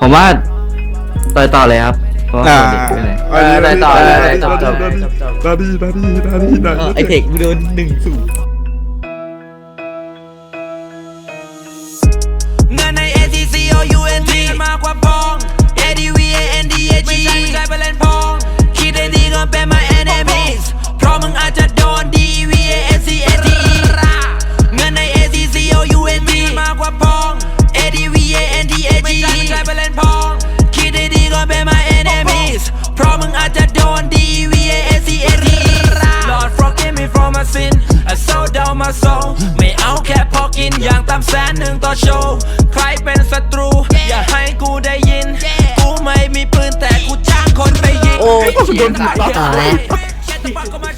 ผมว่าต่อยต่อเลยครับเพราะว่าอ่า เด็กไม่เลยเออได้ต่อได้ได้ต่อจบจบจบจบนาดีนาดีนาดีนาดีไอเทคมึงโดนหนึ่งศูนย์ เงินใน มึงอาจจะโดน D V A S C A T E Lord forgive me for my sin I sold down my soul ไม่เอาแค่พอกินอย่างต่ำแสนหนึ่งต่อโชว์ ใครเป็นศัตรู อย่าให้กูได้ยิน กูไม่มีปืนแต่กูจ้างคนไปยิงโอ้ยโดนต่อต่อแล้ว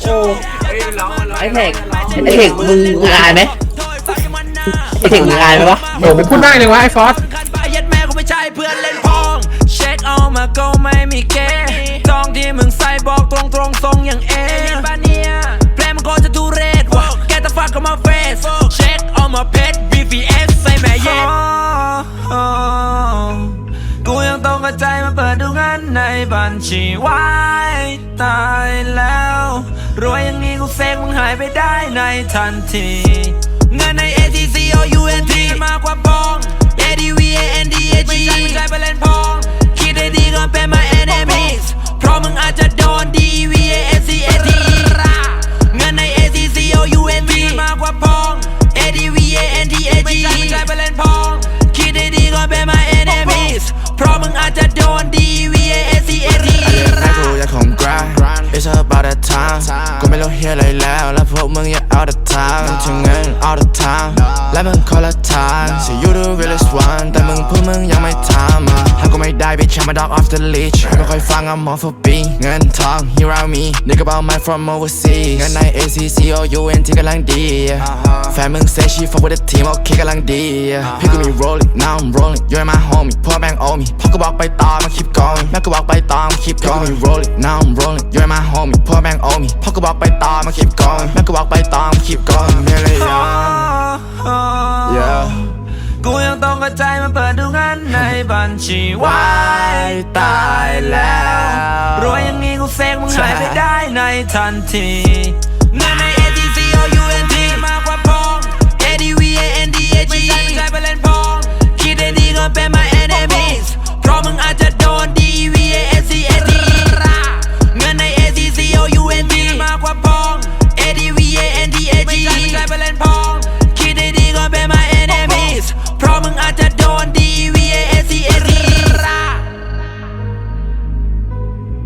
โอ้ไอเทคไอเทคมึงมึงอายไหมไอเทคมึงอายไหมวะโอ้ไปพูดได้เลยวะไอ้ฟอสคันไปยัดแม่กูไม่ใช่เพื่อนเล่นพอง เช็คเอามาก็ไม่มีเกท รงๆทรงอย่างเอบ้านเนี่ยเพลงมันก็จะดูเรศว่ะ Get the fuck on my face เช็คเอามาเพชร BVS ใส่แม่เย็นกูยังต้องกระจายมาเปิดดูงานในบัญชีไว้ตายแล้ว รวยอย่างนี้กูเซ็งมึงหายไปได้ในทันที เงินใน ATC เฮียอะไรแล้ว แล้วพวกมึงอย่า out of time ถึงเงิน all the time และมึงคนละทาง So you the realest one แต่มึงพวกมึงยังไม่ทำอะหากกู ไม่ได้ bitch I'm a dog off the leash ไม่ค่อยฟัง I'm all for being เงินทอง here around me Nigga about my from overseas เงินใน ACC O U N ที่กำลังดี แฟนมึง say she fuck with the team โอเคกำลังดี พี่กูมี rolling now I'm rolling you're my homie พวกแม่ง owe me พ่อก็บอกไปต่อมา keep going แม่ก็บอกไปต่อมา keep going พี่กูมี rolling now I'm rolling you're my homie พวกแม่ง owe me พ่อก็บอกไปต่อมา keep going แม่ก็บอกไปต่อมา keep going เมียเลยยัง yeah กูยังต้องกระจายมาเปิดดูงานใน บัญชีไว้ตายแล้ว รวยอย่างนี้กูเซ็กมึงหายไปได้ในทันที